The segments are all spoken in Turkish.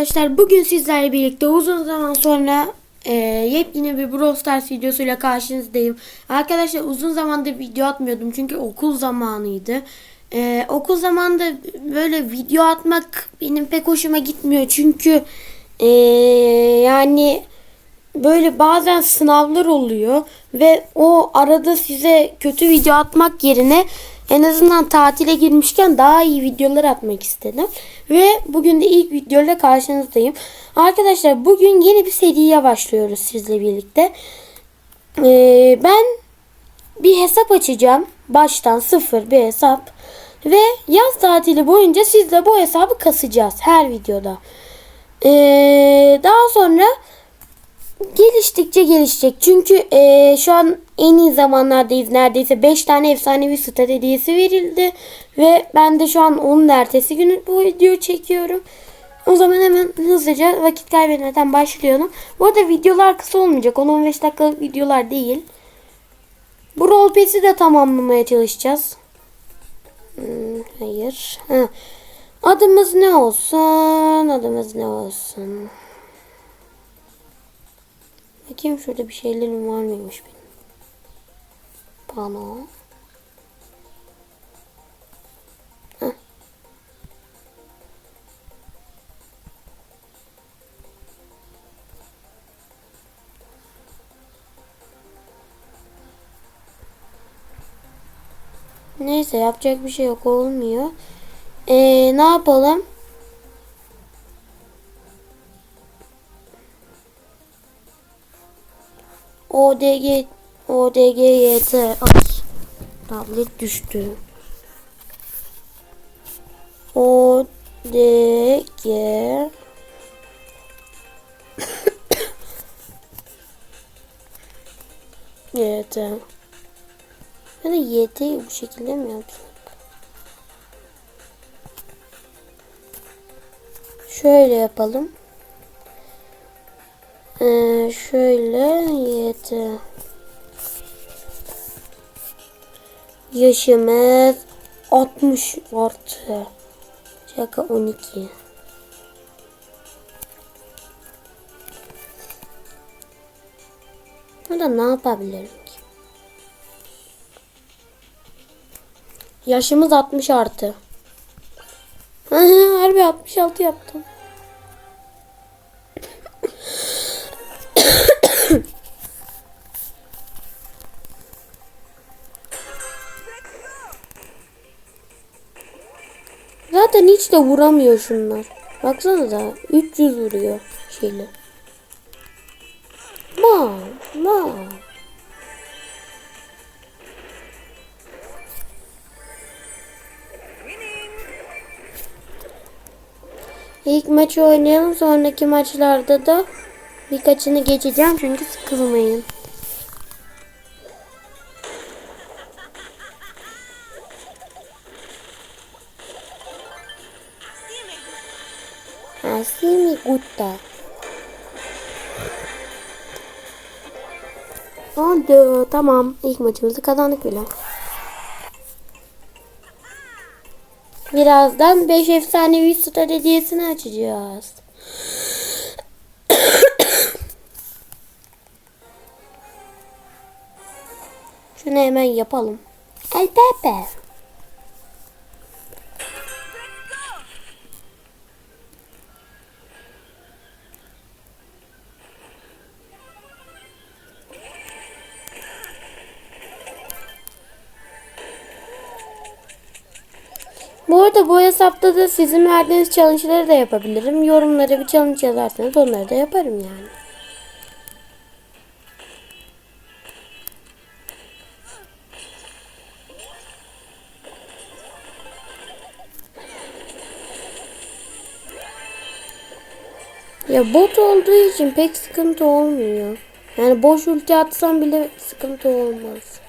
arkadaşlar bugün sizlerle birlikte uzun zaman sonra e, yepyeni bir Brawl Stars videosuyla karşınızdayım. Arkadaşlar uzun zamandır video atmıyordum çünkü okul zamanıydı. E, okul zamanında böyle video atmak benim pek hoşuma gitmiyor çünkü e, yani böyle bazen sınavlar oluyor ve o arada size kötü video atmak yerine en azından tatile girmişken daha iyi videolar atmak istedim. Ve bugün de ilk videoyla karşınızdayım. Arkadaşlar bugün yeni bir seriye başlıyoruz sizle birlikte. Ee, ben bir hesap açacağım. Baştan sıfır bir hesap. Ve yaz tatili boyunca sizle bu hesabı kasacağız her videoda. Ee, daha sonra geliştikçe gelişecek. Çünkü eee, şu an en iyi zamanlardayız. Neredeyse 5 tane efsanevi stat hediyesi verildi. Ve ben de şu an onun ertesi günü bu videoyu çekiyorum. O zaman hemen hızlıca vakit kaybetmeden başlayalım. Bu arada videolar kısa olmayacak. 10-15 dakikalık videolar değil. Bu rol pesi de tamamlamaya çalışacağız. Hmm, hayır. Ha. Adımız ne olsun? Adımız ne olsun? Bakayım şurada bir şeylerim var mıymış benim. Pano. Heh. Neyse yapacak bir şey yok olmuyor. Ee, ne yapalım? ODG ODGYT Ay tablet düştü. ODG YT Ya da YT'yi bu şekilde mi yapsak? Şöyle yapalım. Ee, şöyle YT Yaşımız 60 artı. Şaka 12. Burada ne yapabilirim ki? Yaşımız 60 artı. Harbi 66 yaptım. Hiç de vuramıyor şunlar. Baksanıza 300 vuruyor şeyle. Ma, ma. İlk maçı oynayalım. Sonraki maçlarda da birkaçını geçeceğim çünkü sıkılmayın. Tamam. İlk maçımızı kazandık bile. Birazdan 5 efsanevi star hediyesini açacağız. Şunu hemen yapalım. El Pepe. Arada bu hesapta da sizin verdiğiniz challenge'ları da yapabilirim. Yorumlara bir challenge yazarsanız onları da yaparım yani. Ya bot olduğu için pek sıkıntı olmuyor. Yani boş ulti atsam bile sıkıntı olmaz.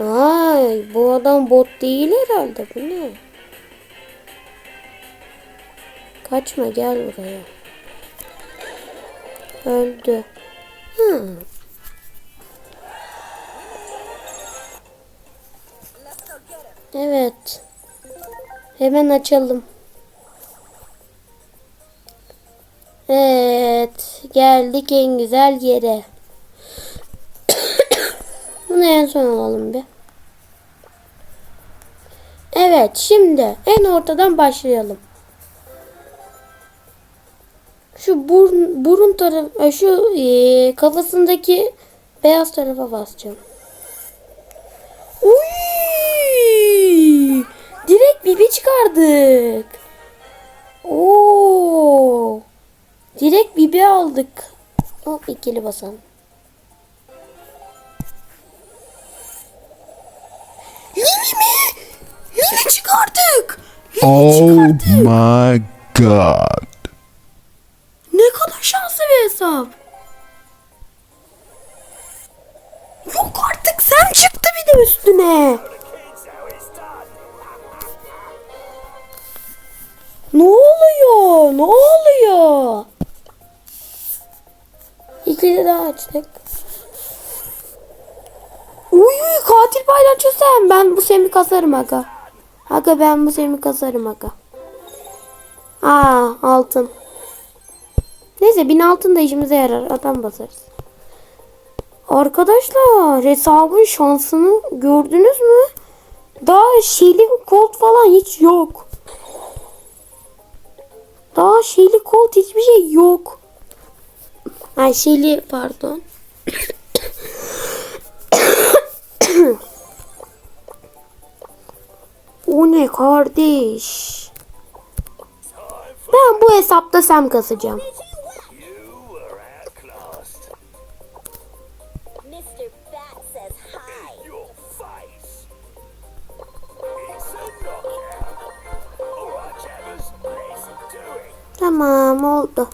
Ay bu adam bot değil herhalde bu ne? Kaçma gel buraya. Öldü. Hı. Evet. Hemen açalım. Evet. Geldik en güzel yere. Bunu en son alalım bir. Evet. Şimdi en ortadan başlayalım. Şu burun, burun tarafı, şu e, kafasındaki beyaz tarafa basacağım. Uy! Direkt bibi çıkardık. Oo! Direkt bibi aldık. Hop ikili basalım. Oh my god. Ne kadar şanslı bir hesap. Yok artık sen çıktı bir de üstüne. Ne oluyor? Ne oluyor? İkili daha açtık. Uy katil paylaşıyor sen. Ben bu semi kasarım aga. Aga ben bu semi kasarım aga. Aa altın. Neyse bin altın da işimize yarar. Adam basarız. Arkadaşlar hesabın şansını gördünüz mü? Daha şeyli kolt falan hiç yok. Daha şeyli kolt hiçbir şey yok. Ay şeyli pardon. O ne kardeş? Ben bu hesapta sem kasacağım. Tamam oldu.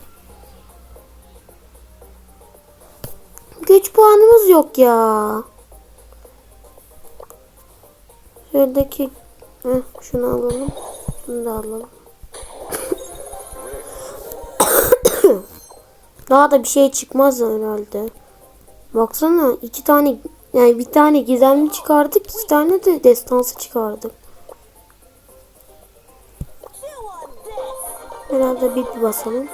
Güç puanımız yok ya. Şuradaki Heh, şunu alalım. Şunu da alalım. Daha da bir şey çıkmaz herhalde. Baksana iki tane yani bir tane gizemli çıkardık, iki tane de destansı çıkardık. Herhalde bir, bir basalım.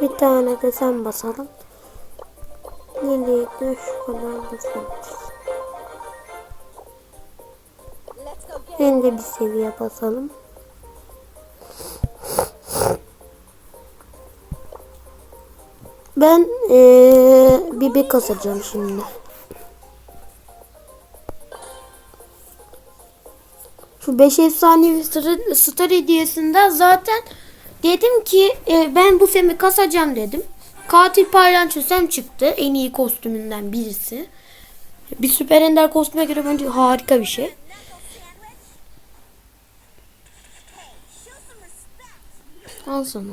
Bir tane de sen basalım. De şu kadar basalım. Ben de bir seviye basalım. Ben eee bibi kasacağım şimdi. Şu 5 efsanevi star, star zaten dedim ki e, ben bu semi kasacağım dedim. Katil paylanço sem çıktı. En iyi kostümünden birisi. Bir süper ender kostüme göre bence harika bir şey. Al sana.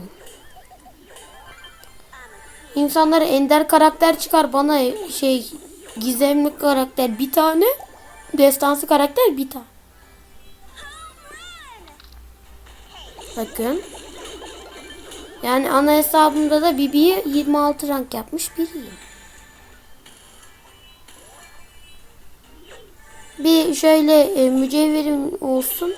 İnsanlara ender karakter çıkar bana şey gizemli karakter bir tane destansı karakter bir tane. Bakın. Yani ana hesabımda da Bibi'yi 26 rank yapmış biriyim. Bir şöyle e, mücevherim olsun.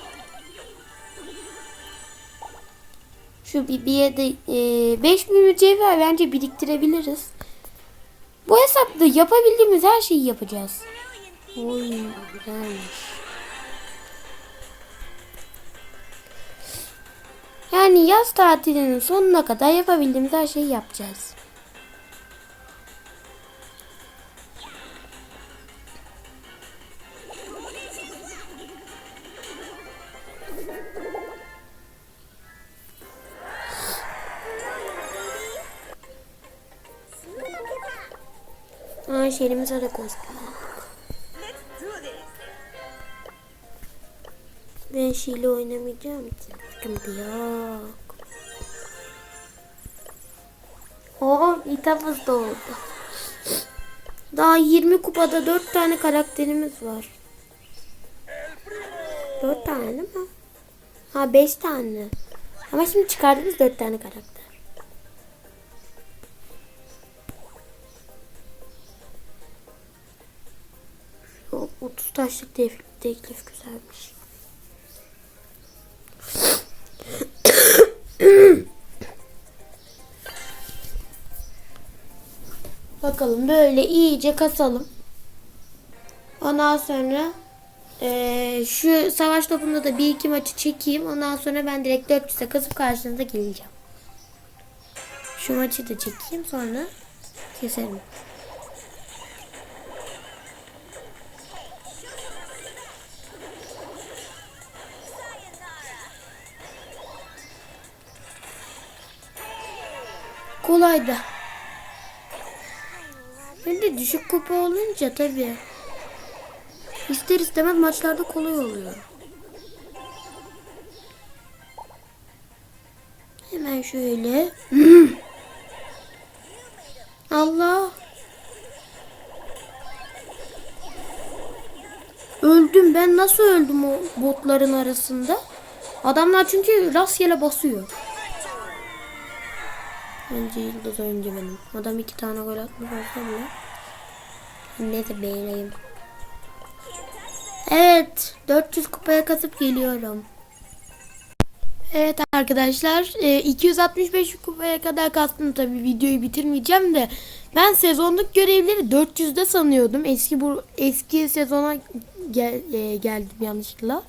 Şu Bibi'ye de e, 5000 mücevher bence biriktirebiliriz. Bu hesapta yapabildiğimiz her şeyi yapacağız. Oy güzelmiş. Yani yaz tatilinin sonuna kadar yapabildiğimiz her şeyi yapacağız. Kostüm. Let's do this. Ben Şile oynamayacağım için sıkıntı yok. Oo hitapız da oldu. Daha 20 kupada 4 tane karakterimiz var. 4 tane mi? Ha 5 tane. Ama şimdi çıkardınız 4 tane karakter. Taşlık teklif, teklif güzelmiş. Bakalım böyle iyice kasalım. Ondan sonra eee, şu savaş topunda da bir iki maçı çekeyim. Ondan sonra ben direkt 400'e kasıp karşınıza geleceğim. Şu maçı da çekeyim sonra keserim. Kolaydı. Hem de düşük kupa olunca tabii. İster istemez maçlarda kolay oluyor. Hemen şöyle. Allah. Öldüm. Ben nasıl öldüm o botların arasında? Adamlar çünkü rastgele basıyor. Bence yıldız oyuncu benim. Adam iki tane gol atmış olsa bile. Neyse beğeneyim. Evet. 400 kupaya kasıp geliyorum. Evet arkadaşlar. e, 265 kupaya kadar kastım tabii videoyu bitirmeyeceğim de. Ben sezonluk görevleri 400'de sanıyordum. Eski bu eski sezona gel, e, geldim yanlışlıkla.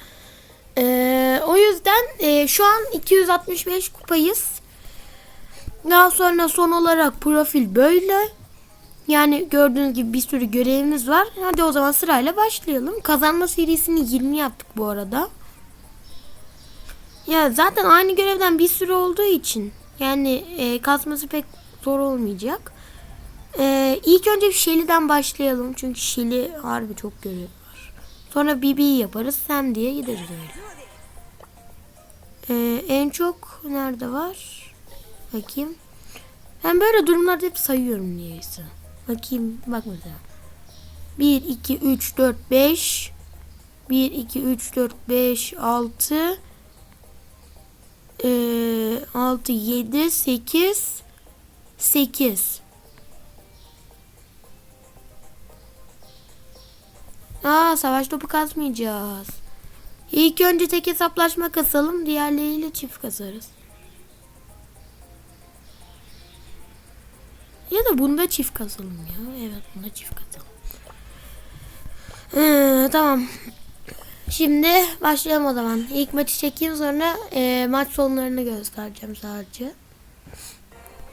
E, o yüzden e, şu an 265 kupayız. Daha sonra son olarak profil böyle. Yani gördüğünüz gibi bir sürü görevimiz var. Hadi o zaman sırayla başlayalım. Kazanma serisini 20 yaptık bu arada. Ya zaten aynı görevden bir sürü olduğu için yani e, kasması pek zor olmayacak. E, ilk önce Shelly'den başlayalım. Çünkü Shelly harbi çok görev var. Sonra BB yaparız. Sam diye gideriz öyle. E, en çok nerede var? Bakayım. Ben böyle durumlarda hep sayıyorum niyeyse. Bakayım bak mesela. 1, 2, 3, 4, 5 1, 2, 3, 4, 5, 6 ee, 6, 7, 8 8 Aa savaş topu kasmayacağız. İlk önce tek hesaplaşma kasalım. Diğerleriyle çift kasarız. Ya da bunda çift kasalım ya. Evet bunda çift kasalım. Ee, tamam. Şimdi başlayalım o zaman. İlk maçı çekeyim sonra e, maç sonlarını göstereceğim sadece.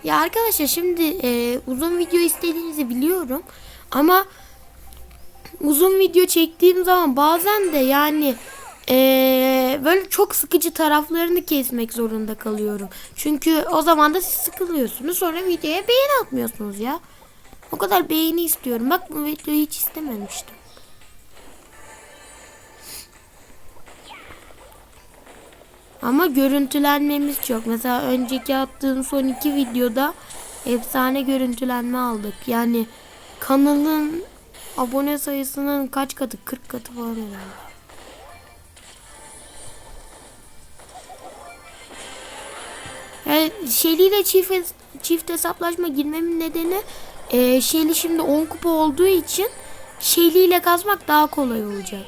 Ya arkadaşlar şimdi e, uzun video istediğinizi biliyorum. Ama uzun video çektiğim zaman bazen de yani e, böyle çok sıkıcı taraflarını kesmek zorunda kalıyorum. Çünkü o zaman da siz sıkılıyorsunuz. Sonra videoya beğeni atmıyorsunuz ya. O kadar beğeni istiyorum. Bak bu videoyu hiç istememiştim. Ama görüntülenmemiz çok. Mesela önceki attığım son iki videoda efsane görüntülenme aldık. Yani kanalın abone sayısının kaç katı? 40 katı falan herhalde. Yani Shelly ile çift, çift hesaplaşma girmemin nedeni e, Shelly şimdi 10 kupa olduğu için Shelly ile kazmak daha kolay olacak.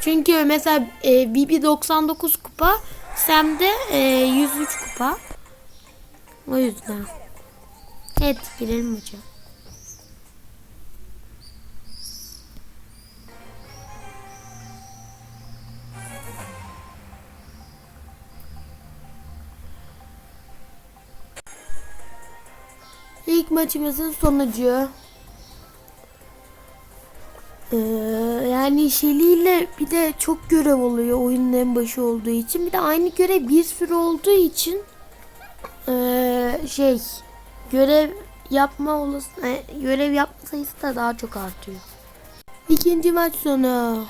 Çünkü mesela e, Bibi 99 kupa, Sam de e, 103 kupa. O yüzden. Evet girelim hocam. İlk maçımızın sonucu. Ee, yani Shelly ile bir de çok görev oluyor oyunun en başı olduğu için. Bir de aynı görev bir sürü olduğu için ee, şey görev yapma olası e, görev yapma sayısı da daha çok artıyor. İkinci maç sonu.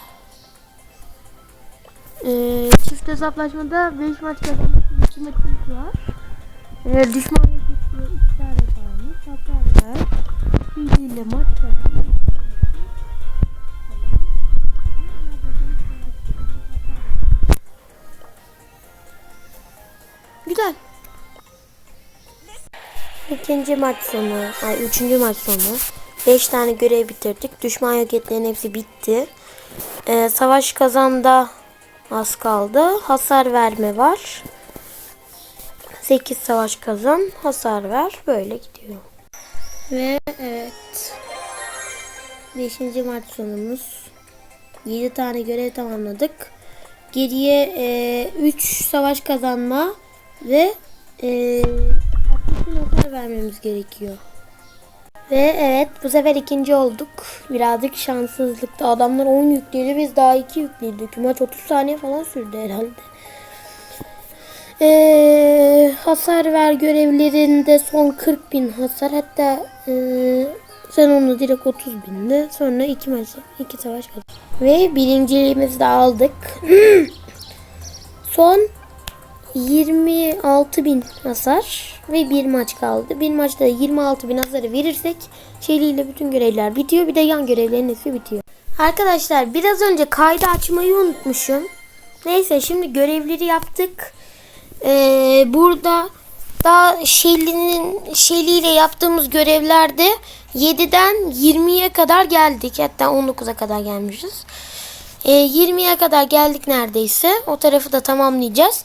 Ee, çift hesaplaşmada 5 maç kazanmak için 2 maçımız var. Ee, düşman İkinci maç sonu, ay üçüncü maç sonu. 5 tane görev bitirdik. Düşman yok etlerin hepsi bitti. Ee, savaş kazanda az kaldı. Hasar verme var. 8 savaş kazan, hasar ver. Böyle gidiyor. Ve evet. 5. maç sonumuz. 7 tane görev tamamladık. Geriye 3 savaş kazanma ve e, 60 hasar vermemiz gerekiyor. Ve evet bu sefer ikinci olduk. Birazcık şanssızlıkta. Adamlar 10 yüklüydü biz daha 2 yüklüydük. Maç 30 saniye falan sürdü herhalde. Ee, hasar ver görevlerinde son 40 bin hasar. Hatta ee, sen onu direkt 30 binde. Sonra iki maç, iki savaş kaldı. Ve birinciliğimizi de aldık. son 26 bin hasar ve bir maç kaldı. Bir maçta da 26 bin hasarı verirsek ile bütün görevler bitiyor. Bir de yan görevlerin hepsi bitiyor. Arkadaşlar biraz önce kaydı açmayı unutmuşum. Neyse şimdi görevleri yaptık. Ee, burada daha Shelly'nin Shelly ile yaptığımız görevlerde 7'den 20'ye kadar geldik. Hatta 19'a kadar gelmişiz. Ee, 20'ye kadar geldik neredeyse. O tarafı da tamamlayacağız.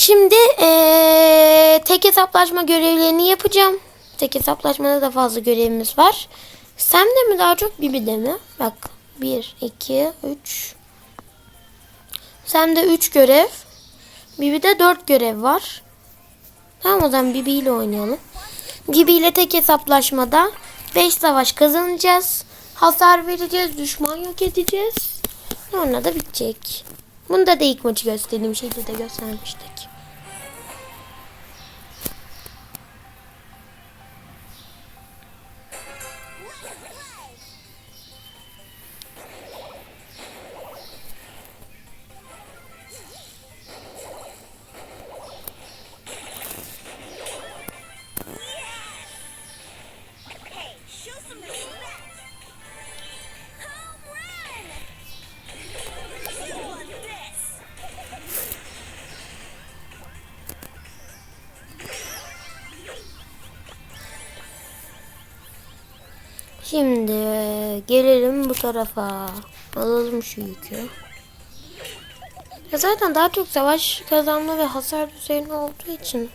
Şimdi ee, tek hesaplaşma görevlerini yapacağım. Tek hesaplaşmada da fazla görevimiz var. Sam'de mi daha çok Bibi'de mi? Bak 1, 2, 3. Sam'de 3 görev. Bibi'de 4 görev var. Tamam o zaman Bibi ile oynayalım. Bibi ile tek hesaplaşmada 5 savaş kazanacağız. Hasar vereceğiz. Düşman yok edeceğiz. Sonra da bitecek. Bunda da ilk maçı gösterdiğim şeyde de göstermiştik. Tarafa. Alalım şu yükü. Ya zaten daha çok savaş kazanma ve hasar düzeyini olduğu için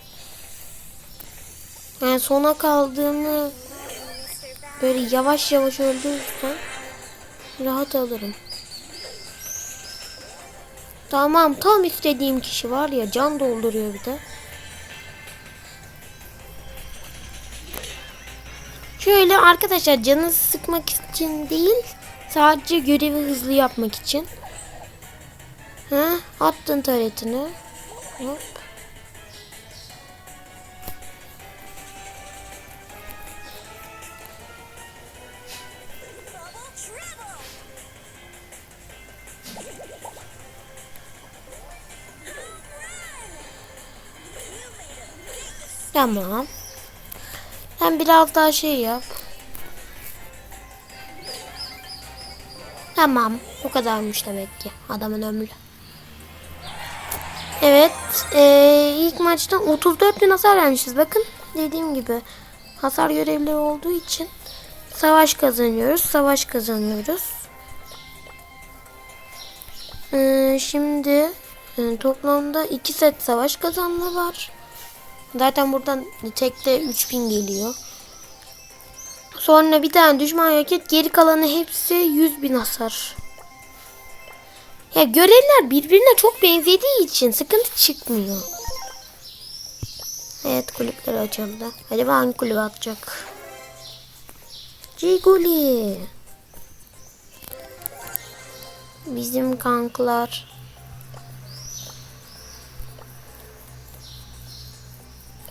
yani sona kaldığını böyle yavaş yavaş öldürürsem rahat alırım. Tamam tam istediğim kişi var ya can dolduruyor bir de. Şöyle arkadaşlar canı sıkmak için değil sadece görevi hızlı yapmak için. Ha, attın taretini. Hop. Tamam. Sen biraz daha şey yap. Tamam. Bu kadarmış demek ki. Adamın ömrü. Evet. eee, ilk maçtan 34 bin hasar vermişiz. Bakın dediğim gibi. Hasar görevleri olduğu için savaş kazanıyoruz. Savaş kazanıyoruz. Eee, şimdi e, toplamda 2 set savaş kazanma var. Zaten buradan tekte 3000 geliyor. Sonra bir tane düşman yok. Geri kalanı hepsi 100 bin hasar. Ya görevler birbirine çok benzediği için sıkıntı çıkmıyor. Evet kulüpler açıldı. Hadi hangi kulübe atacak? Ciguli. Bizim kanklar.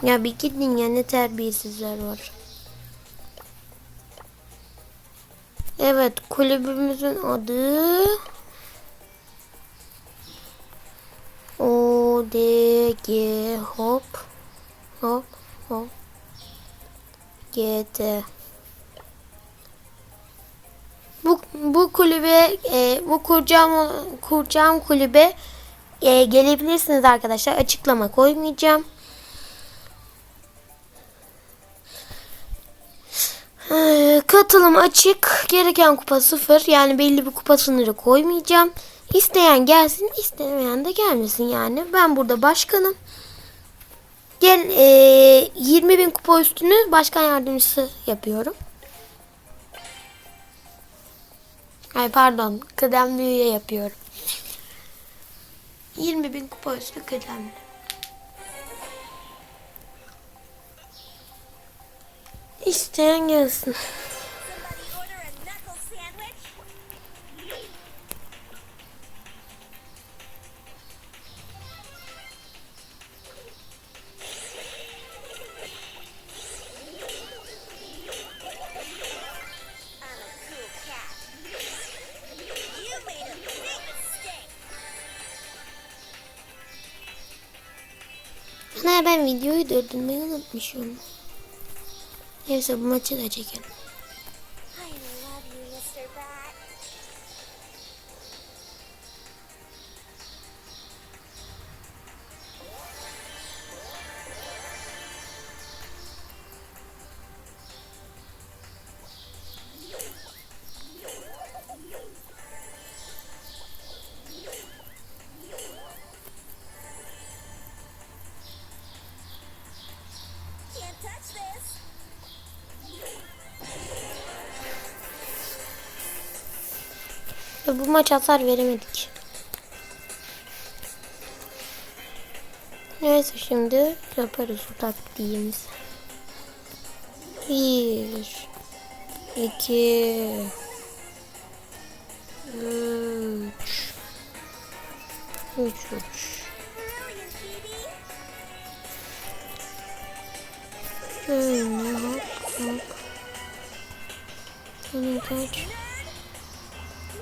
Ya bir gidin ya ne terbiyesizler var. Evet kulübümüzün adı O D G hop hop hop G T bu, bu kulübe e, bu kuracağım kuracağım kulübe e, gelebilirsiniz arkadaşlar açıklama koymayacağım. Katılım açık. Gereken kupa sıfır. Yani belli bir kupa sınırı koymayacağım. İsteyen gelsin, istemeyen de gelmesin yani. Ben burada başkanım. Gel ee, 20 bin kupa üstünü başkan yardımcısı yapıyorum. Ay pardon, kıdemli yapıyorum. 20 bin kupa üstü kıdemli. İsteyen gelsin. Ben videoyu durdurmayı unutmuşum. Neyse bu maçı da çekelim. Bu maç hasar veremedik. Neyse şimdi yaparız bu taktiğimizi. Bir, iki, üç, üç, üç. Şöyle hop hop. Senin kaç?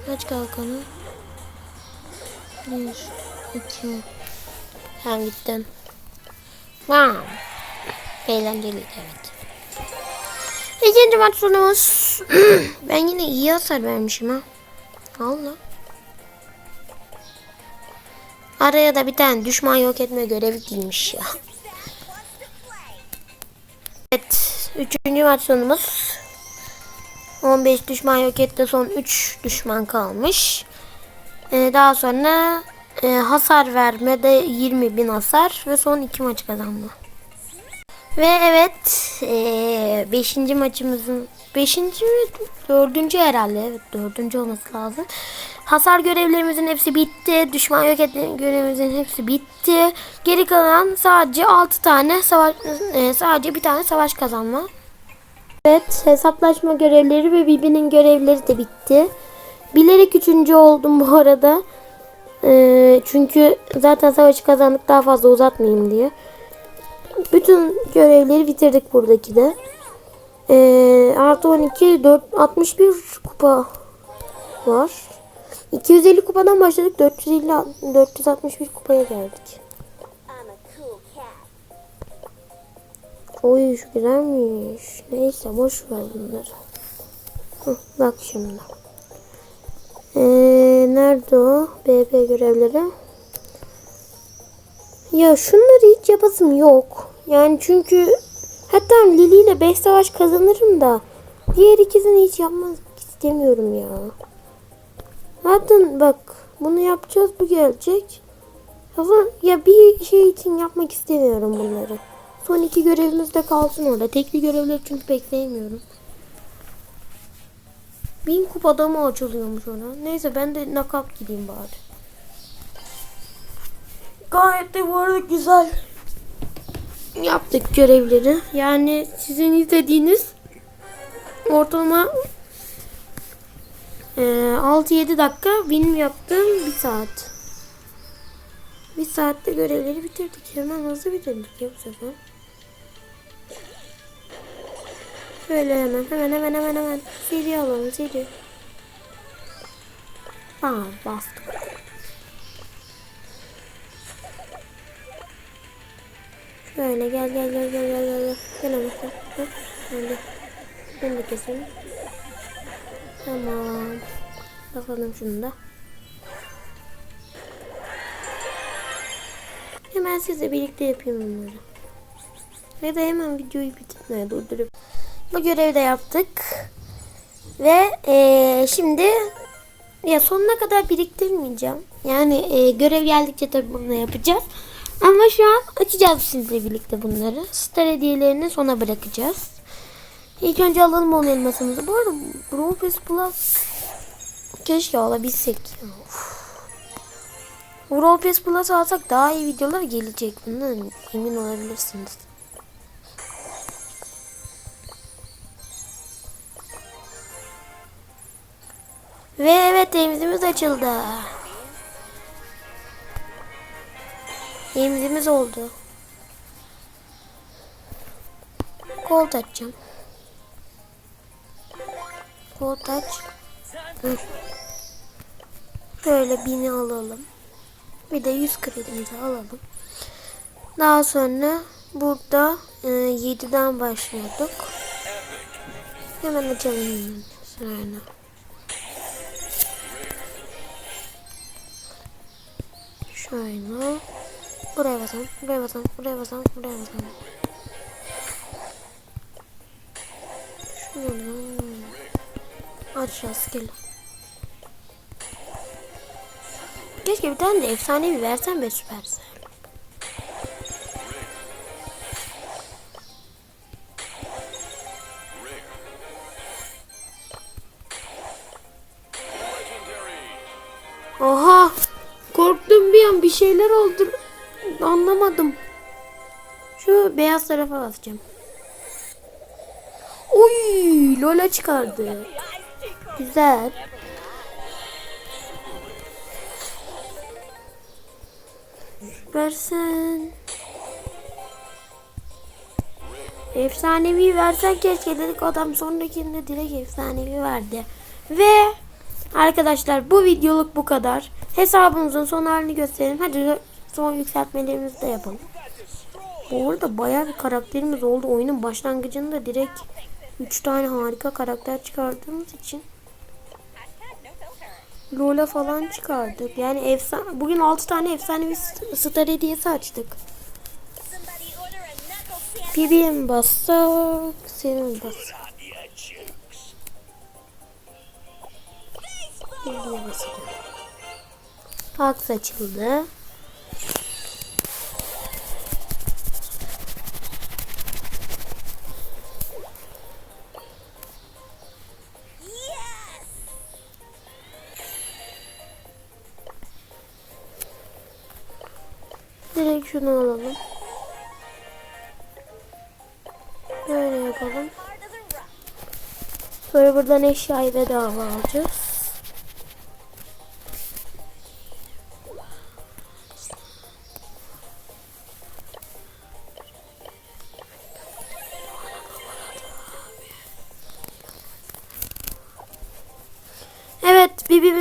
Kaç kalkanı? Bir, iki. Sen gittin. Wow. Eğlenceliydi evet. İkinci maç sonumuz. ben yine iyi hasar vermişim ha. Allah. Araya da bir tane düşman yok etme görevi girmiş ya. Evet. Üçüncü maç sonumuz. 15 düşman yok etti. Son 3 düşman kalmış. Ee, daha sonra e, hasar vermede 20 bin hasar ve son 2 maç kazandı. Ve evet 5. maçımızın 5. mi 4. herhalde evet 4. olması lazım. Hasar görevlerimizin hepsi bitti. Düşman yok etme görevimizin hepsi bitti. Geri kalan sadece 6 tane savaş e, sadece bir tane savaş kazanma. Evet hesaplaşma görevleri ve birbirinin görevleri de bitti. Bilerek üçüncü oldum bu arada. Ee, çünkü zaten savaşı kazandık daha fazla uzatmayayım diye. Bütün görevleri bitirdik buradaki de. Ee, artı 12 4, 61 kupa var. 250 kupadan başladık 450 461 kupaya geldik. Oy şu güzelmiş. Neyse boş ver bunları. Hı, bak şimdi. Ee, nerede o? BP görevleri. Ya şunları hiç yapasım yok. Yani çünkü hatta Lili ile 5 savaş kazanırım da diğer ikisini hiç yapmak istemiyorum ya. Zaten bak bunu yapacağız bu gelecek. Ama ya bir şey için yapmak istemiyorum bunları. Son iki görevimiz de kalsın orada. Tekli görevleri çünkü pek sevmiyorum. Bin kupada mı açılıyormuş ona? Neyse ben de nakap gideyim bari. Gayet de bu arada güzel. Yaptık görevleri. Yani sizin izlediğiniz ortalama e, 6-7 dakika benim yaptığım bir saat. Bir saatte görevleri bitirdik. Hemen hızlı bitirdik ya bu sefer. Şöyle hemen hemen hemen hemen hemen. CD alalım CD. Aa bastık. Şöyle gel gel gel gel gel gel gel. Hemen. Hop, Hadi. Bunu da keselim. Tamam. Bakalım şunu da. Hemen sizle birlikte yapayım bunları. Ya da hemen videoyu bitirmeye durdurup Bu görevi de yaptık. Ve eee, şimdi ya sonuna kadar biriktirmeyeceğim. Yani eee, görev geldikçe tabii bunu yapacağız. Ama şu an açacağız sizle birlikte bunları. Star hediyelerini sona bırakacağız. İlk önce alalım onun elmasımızı. Bu arada Brawl Pass Plus keşke alabilsek. Of. Brawl Pass Plus alsak daha iyi videolar gelecek. Bundan emin olabilirsiniz. Ve evet evimiz açıldı. Evimiz oldu. Kolt açacağım. Kolt aç. Şöyle bini alalım. Bir de 100 kredimizi alalım. Daha sonra burada e, 7'den başlıyorduk. Hemen açalım sırayla. Şöyle. Buraya basalım, buraya basalım, buraya basalım, buraya basalım. Şöyle. Aç rastgele. Keşke bir tane de efsanevi versen be süpersen. Oldu. Anlamadım. Şu beyaz tarafa basacağım. Uy, Lola çıkardı. Güzel. Versen. Efsanevi versen keşke dedik adam sonrakinde direkt efsanevi verdi. Ve arkadaşlar bu videoluk bu kadar. Hesabımızın son halini gösterelim. Hadi son yükseltmelerimizi de yapalım. Bu arada bayağı bir karakterimiz oldu. Oyunun başlangıcında direkt 3 tane harika karakter çıkardığımız için Lola falan çıkardık. Yani efsane bugün 6 tane efsanevi st- star hediyesi açtık. Bibi'ye mi bassak? Senin mi bassak? On your Haks açıldı. Direkt şunu alalım. Böyle yapalım. Sonra buradan eşyayı bedava alacağız.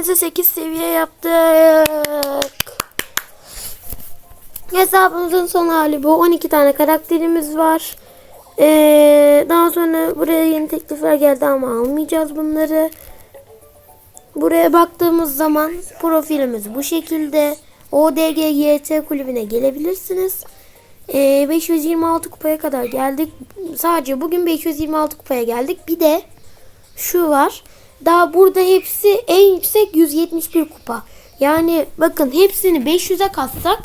Birbirimize 8 seviye yaptık. Hesabımızın son hali bu. 12 tane karakterimiz var. Ee, daha sonra buraya yeni teklifler geldi ama almayacağız bunları. Buraya baktığımız zaman profilimiz bu şekilde. ODG YT kulübüne gelebilirsiniz. Ee, 526 kupaya kadar geldik. Sadece bugün 526 kupaya geldik. Bir de şu var. Daha burada hepsi en yüksek 171 kupa. Yani bakın hepsini 500'e katsak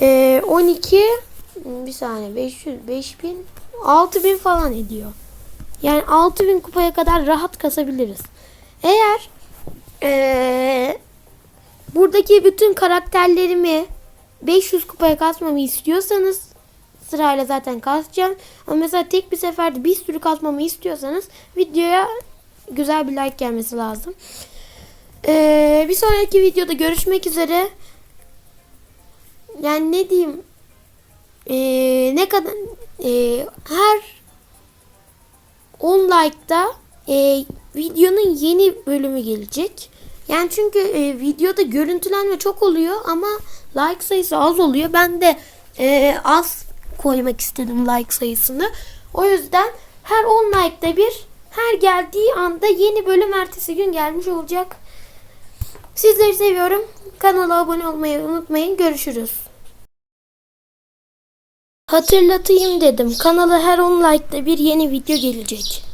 ee, 12 bir saniye 500 5000 6000 falan ediyor. Yani 6000 kupaya kadar rahat kasabiliriz. Eğer ee, buradaki bütün karakterlerimi 500 kupaya kasmamı istiyorsanız sırayla zaten kasacağım. Ama mesela tek bir seferde bir sürü kasmamı istiyorsanız videoya güzel bir like gelmesi lazım. Ee, bir sonraki videoda görüşmek üzere. Yani ne diyeyim? Ee, ne kadar ee, her 10 like'da ee, videonun yeni bölümü gelecek. Yani çünkü ee, videoda görüntülenme çok oluyor ama like sayısı az oluyor. Ben de ee, az koymak istedim like sayısını. O yüzden her 10 like'da bir her geldiği anda yeni bölüm ertesi gün gelmiş olacak. Sizleri seviyorum. Kanala abone olmayı unutmayın. Görüşürüz. Hatırlatayım dedim. Kanala her 10 like'da bir yeni video gelecek.